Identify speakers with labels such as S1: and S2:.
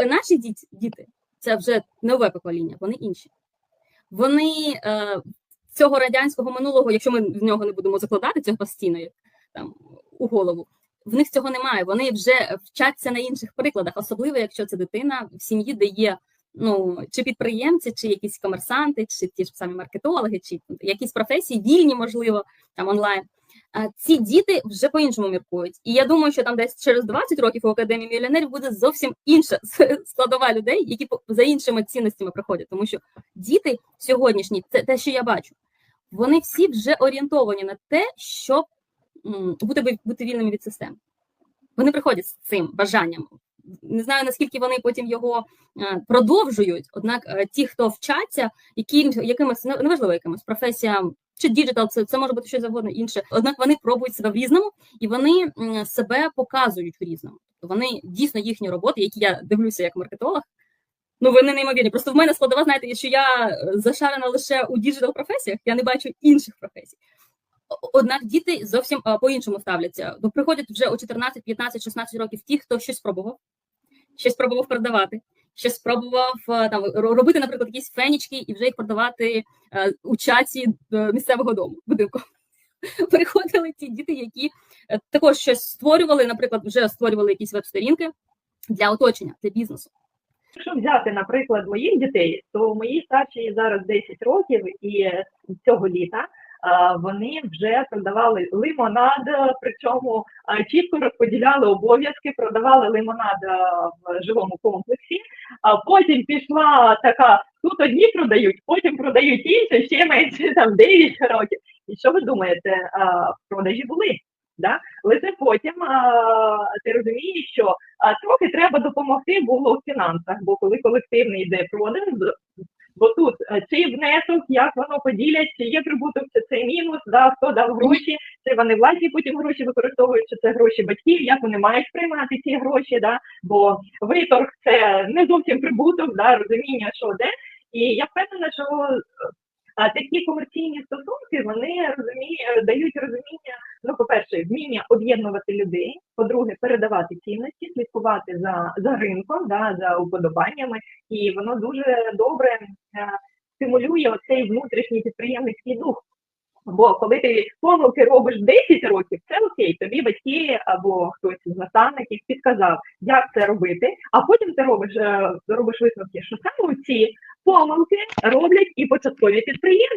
S1: е, наші діти, діти це вже нове покоління, вони інші. Вони е, цього радянського минулого, якщо ми в нього не будемо закладати цього постійно, там у голову, в них цього немає. Вони вже вчаться на інших прикладах, особливо якщо це дитина в сім'ї, де є ну чи підприємці, чи якісь комерсанти, чи ті ж самі маркетологи, чи якісь професії вільні, можливо, там онлайн. Ці діти вже по-іншому міркують. І я думаю, що там десь через 20 років у академії мільйонерів буде зовсім інша складова людей, які за іншими цінностями приходять. Тому що діти сьогоднішні, це те, що я бачу, вони всі вже орієнтовані на те, щоб бути бути вільними від системи. Вони приходять з цим бажанням. Не знаю наскільки вони потім його продовжують. Однак ті, хто вчаться, яким якимось неважливо якимось професіям чи діджитал, це це може бути щось завгодно інше. Однак вони пробують себе в різному і вони себе показують в різному. Тобто вони дійсно їхні роботи, які я дивлюся як маркетолог. Ну, вони неймовірні. Просто в мене складова, знаєте, що я е, зашарена лише у діджитал професіях, я не бачу інших професій. Однак діти зовсім по-іншому ставляться. Бо приходять вже у 14, 15, 16 років ті, хто щось спробував, щось спробував продавати, щось спробував е, там робити, наприклад, якісь фенічки і вже їх продавати е, у чаті е, місцевого дому будинку. Приходили ті діти, які також щось створювали, наприклад, вже створювали якісь веб-сторінки для оточення, для бізнесу.
S2: Якщо взяти, наприклад, моїх дітей, то моїй старшій зараз 10 років, і цього літа вони вже продавали лимонад, причому чітко розподіляли обов'язки, продавали лимонад в жилому комплексі. А потім пішла така: тут одні продають, потім продають інші, ще менше там 9 років. І що ви думаєте? Продажі були. Да? Лише потім а, ти розумієш, що а, трохи треба допомогти було в фінансах, бо коли колективний йде продаж, тут е, чи внесок, як воно поділять, чи є прибуток, чи це мінус, да, хто дав гроші, чи вони власні потім гроші використовують, чи це гроші батьків, як вони мають приймати ці гроші, да, бо виторг це не зовсім прибуток, да, розуміння, що де. І я впевнена, що а такі комерційні стосунки вони розуміють, дають розуміння. Ну, по-перше, вміння об'єднувати людей. По-друге, передавати цінності, слідкувати за за ринком, да, за уподобаннями, і воно дуже добре е, стимулює оцей внутрішній підприємницький дух. Бо коли ти помилки робиш 10 років, це окей, тобі батьки або хтось з наставників підказав, як це робити, а потім ти робиш е, робиш висновки, що саме ці помилки роблять і початкові підприємці.